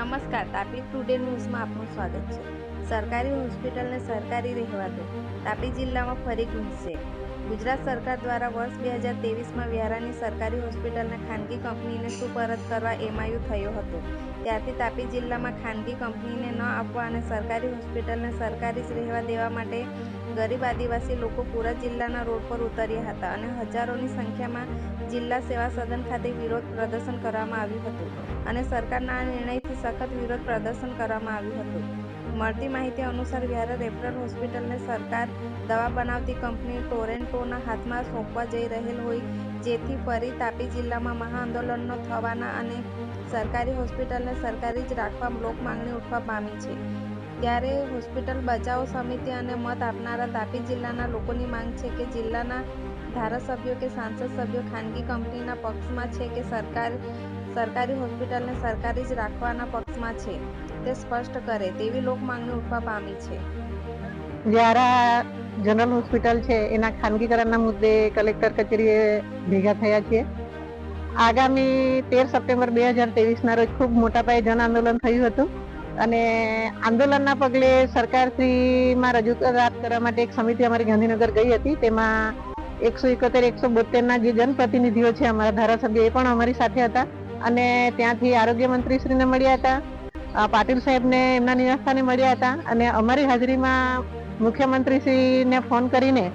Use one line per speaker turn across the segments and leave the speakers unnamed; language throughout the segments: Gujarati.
નમસ્કાર, તાપી ટુડે ન્યૂઝમાં આપનું સ્વાગત છે. સરકારી હોસ્પિટલને સરકારી રહેવા દો. તાપી જિલ્લામાં ફરી ગુંજશે ગુજરાત સરકાર દ્વારા વર્ષ બે હજાર તેવીસમાં વ્યારાની સરકારી હોસ્પિટલને ખાનગી કંપનીને સુપરત કરવા એમઆઈયુ થયો હતો. ત્યારથી તાપી જિલ્લામાં ખાનગી કંપનીને ન આપવા અને સરકારી હોસ્પિટલને સરકારી જ રહેવા દેવા માટે ગરીબ આદિવાસી લોકો પૂરા જિલ્લાના રોડ પર ઉતર્યા હતા અને હજારોની સંખ્યામાં જિલ્લા સેવા સદન ખાતે વિરોધ પ્રદર્શન કરવામાં આવ્યું હતું અને સરકારના આ નિર્ણયથી સખત વિરોધ પ્રદર્શન કરવામાં આવ્યું હતું. મળતી માહિતી અનુસાર વ્યારા રેફરલ હોસ્પિટલને સરકાર દવા બનાવતી કંપની ટોરેન્ટોના હાથમાં સોંપવા જઈ રહેલ હોય, જેથી ફરી તાપી જિલ્લામાં મહાઆંદોલનનો થવાના અને સરકારી હોસ્પિટલને સરકારી જ રાખવા લોક માંગણી ઉઠવા પામી છે. ત્યારે હોસ્પિટલ બચાવ સમિતિ અને મત આપનારા તાપી જિલ્લાના લોકોની માંગ છે કે જિલ્લાના ધારાસભ્યો કે સાંસદ સભ્યો ખાનગી કંપનીના પક્ષમાં છે કે સરકાર સરકારી હોસ્પિટલને સરકારી જ રાખવાના પક્ષમાં છે. તે સ્પષ્ટ કરે તેવી લોક માંગણી ઉઠવા પામી છે.
વ્યારા જનરલ હોસ્પિટલ છે. એના ખાનગીકરણના મુદ્દે કલેક્ટર કચેરીએ ભેગા થયા છીએ. આગામી તેર સપ્ટેમ્બર બે હજાર ના રોજ ખૂબ મોટા પાયે જન આંદોલન થયું હતું. અને આંદોલનના પગલે સરકારશ્રીમાં રજૂઆત કરવા માટે એક સમિતિ અમારી ગાંધીનગર ગઈ હતી. તેમાં એકસો એકોતેર, એકસો બોતેરના જે જનપ્રતિનિધિઓ છે અમારા ધારાસભ્ય એ પણ અમારી સાથે હતા. અને ત્યાંથી આરોગ્ય મંત્રીશ્રીને મળ્યા હતા. પાટીલ સાહેબને એમના નિવાસસ્થાને મળ્યા હતા અને અમારી હાજરીમાં મુખ્યમંત્રીશ્રીને ફોન કરીને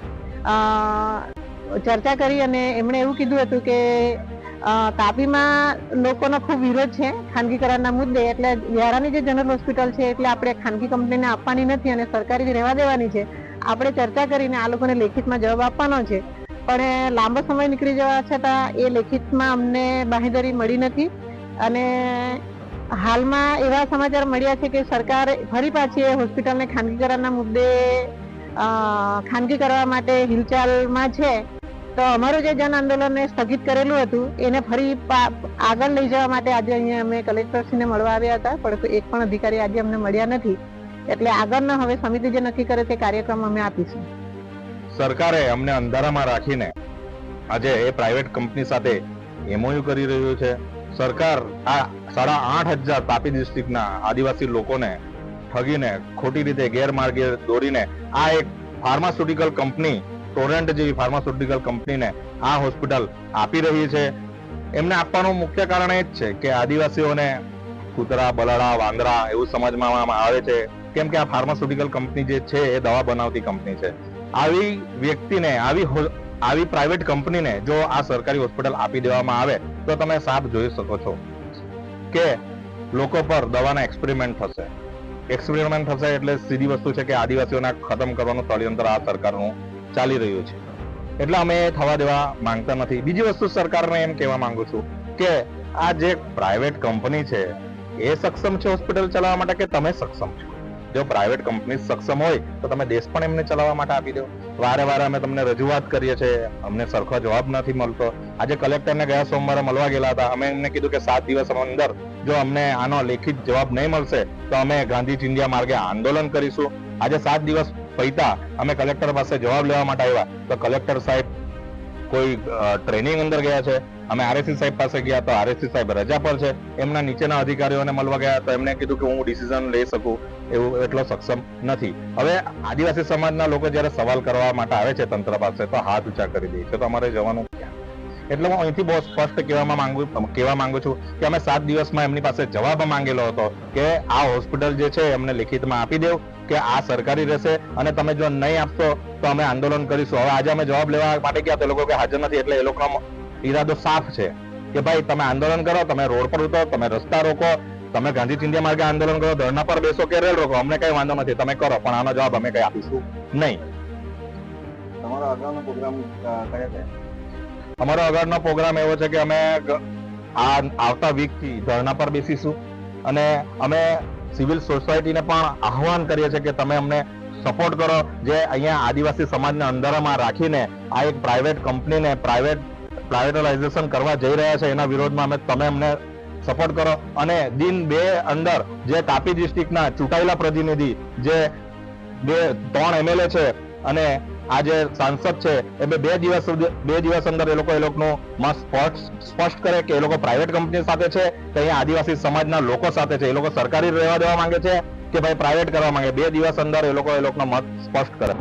ચર્ચા કરી અને એમણે એવું કીધું હતું કે તાપીમાં લોકોનો ખૂબ વિરોધ છે ખાનગીકરણના મુદ્દે, એટલે વ્યારાની જે જનરલ હોસ્પિટલ છે એટલે આપણે ખાનગી કંપનીને આપવાની નથી અને સરકારી રહેવા દેવાની છે, આપણે ચર્ચા કરીને આ લોકોને લેખિતમાં જવાબ આપવાનો છે. પણ લાંબો સમય નીકળી જવા છતાં એ લેખિતમાં અમને બાંહેધરી મળી નથી. અને હાલમાં એવા સમાચાર મળ્યા છે કે સરકાર ફરી પાછી એ હોસ્પિટલને ખાનગીકરણના મુદ્દે ખાનગી કરવા માટે હિલચાલમાં છે. તો અમારું જે જન આંદોલનને સ્થગિત કરેલું હતું, એને ફરી આગળ લઈ જવા માટે આજે અહીંયા અમે કલેક્ટરશ્રીને મળવા આવ્યા હતા પણ એક પણ અધિકારી આજે અમને મળ્યા નથી. એટલે આગળના હવે સમિતિ જે નક્કી કરે તે કાર્યક્રમ અમે આપીશું.
સરકારે અમને અંધારામાં રાખીને આજે એ પ્રાઇવેટ કંપની સાથે એમઓયુ કરી રહ્યું છે. સરકાર આ સાડા આઠ હજાર તાપી ડિસ્ટ્રિક્ટના આદિવાસી લોકોને ઠગીને, ખોટી રીતે ગેરમાર્ગે દોરીને, આ એક ફાર્માસ્યુટિકલ કંપની ટોરેન્ટ જેવી ફાર્માસ્યુટિકલ કંપનીને આ હોસ્પિટલ આપી રહી છે. એમને આપવાનું મુખ્ય કારણ એ જ છે કે આદિવાસીઓને કૂતરા, બલાડા, વાંદરા એવું સમજવામાં આવે છે. કેમ કે આ ફાર્માસ્યુટિકલ કંપની જે છે એ દવા બનાવતી કંપની છે. આવી વ્યક્તિને, આવી આવી પ્રાઇવેટ કંપનીને જો આ સરકારી હોસ્પિટલ આપી દેવામાં આવે, તો તમે સાફ જોઈ શકો છો કે લોકો પર દવાના એક્સપેરિમેન્ટ થશે. એક્સપેરિમેન્ટ થશે એટલે સીધી વસ્તુ છે કે આદિવાસીઓને ખતમ કરવાનું ષડયંત્ર આ સરકારનું ચાલી રહ્યું છે. એટલે અમે થવા દેવા માંગતા નથી. બીજી વસ્તુ સરકારને એમ કહેવા માંગુ છું કે આ જે પ્રાઇવેટ કંપની છે, એ સક્ષમ છે હોસ્પિટલ ચલાવવા માટે કે તમે સક્ષમ છો? જો પ્રાઇવેટ કંપની સક્ષમ હોય, તો તમે દેશ પણ એમને ચલાવવા માટે આપી દો. વારે વારે અમે તમને રજૂઆત કરીએ છીએ. અમને સરખો જવાબ નથી મળતો. આજે કલેક્ટરને ગયા સોમવારે મળવા ગયેલા હતા. અમે એમને કીધું કે સાત દિવસ અંદર જો અમને આનો લેખિત જવાબ નહીં મળશે, તો અમે ગાંધી ચિંધિયા માર્ગે આંદોલન કરીશું. આજે સાત દિવસ પૈતા અમે કલેક્ટર પાસે જવાબ લેવા માટે આવ્યા. તો કલેક્ટર સાહેબ કોઈ ટ્રેનિંગ અંદર ગયા છે? અમે આરએસસી સાહેબ પાસે ગયા તો આરએસસી સાહેબ રજા પર છે. એમના નીચેના અધિકારીઓને મળવા ગયા તો એમને કીધું કે હું ડિસિઝન લઈ શકું એવું એટલો સક્ષમ નથી. હવે આદિવાસી સમાજના લોકો જ્યારે સવાલ કરવા માટે આવે છે તંત્ર પાસે તો હાથ ઊંચા કરી દે છે. તો અમારે જવાનું એટલે હું અહીંથી બહુ સ્પષ્ટ કહેવામાં માંગુ, કહેવા માંગુ છું કે અમે સાત દિવસમાં એમની પાસે જવાબ માંગેલો હતો કે આ હોસ્પિટલ જે છે એમને લિખિતમાં આપી દેવ કે આ સરકારી રહેશે અને તમે જો નહીં આપશો તો અમે આંદોલન કરીશું. હવે આજે અમે જવાબ લેવા માટે ગયા તો લોકો કે હાજર નથી, એટલે એ લોકોનો ઈરાદો સાફ છે કે ભાઈ તમે આંદોલન કરો, તમે રોડ પર ઉતરો, તમે રસ્તા રોકો, તમે ગાંધી ચિંધ્યા માર્ગે આંદોલન કરો, ધરણા પર બેસો કે રેલ રોકો, અમને કઈ વાંધો નથી, તમે કરો, પણ આનો જવાબ અમે કઈ આપીશું નહીં.
તમારો અગાઉનો પ્રોગ્રામ કયા છે?
અમારો આગળનો પ્રોગ્રામ એવો છે કે અમે આ આવતા વીકથી ધરણા પર બેસીશું અને અમે સિવિલ સોસાયટીને પણ આહવાન કરીએ છીએ કે તમે અમને સપોર્ટ કરો, જે અહીંયા આદિવાસી સમાજને અંધારામાં રાખીને આ એક પ્રાઇવેટ કંપનીને પ્રાઇવેટ પ્રાઇવેટલાઇઝેશન કરવા જઈ રહ્યા છે, એના વિરોધમાં અમે, તમે અમને સપોર્ટ કરો. અને દિન બે અંદર જે તાપી ડિસ્ટ્રિક્ટના ચૂંટાયેલા પ્રતિનિધિ, જે બે, ત્રણ એમએલએ છે અને આ જે સાંસદ છે, એ બે દિવસ સુધી બે દિવસ અંદર એ લોકો એ લોકોનું સ્પષ્ટ સ્પષ્ટ કરે કે એ લોકો પ્રાઇવેટ કંપની સાથે છે, કે અહીંયા આદિવાસી સમાજના લોકો સાથે છે. એ લોકો સરકારી રહેવા દેવા માંગે છે કે ભાઈ પ્રાઇવેટ કરવા માંગે. બે દિવસ અંદર એ લોકો એ લોકોનો મત સ્પષ્ટ કરે.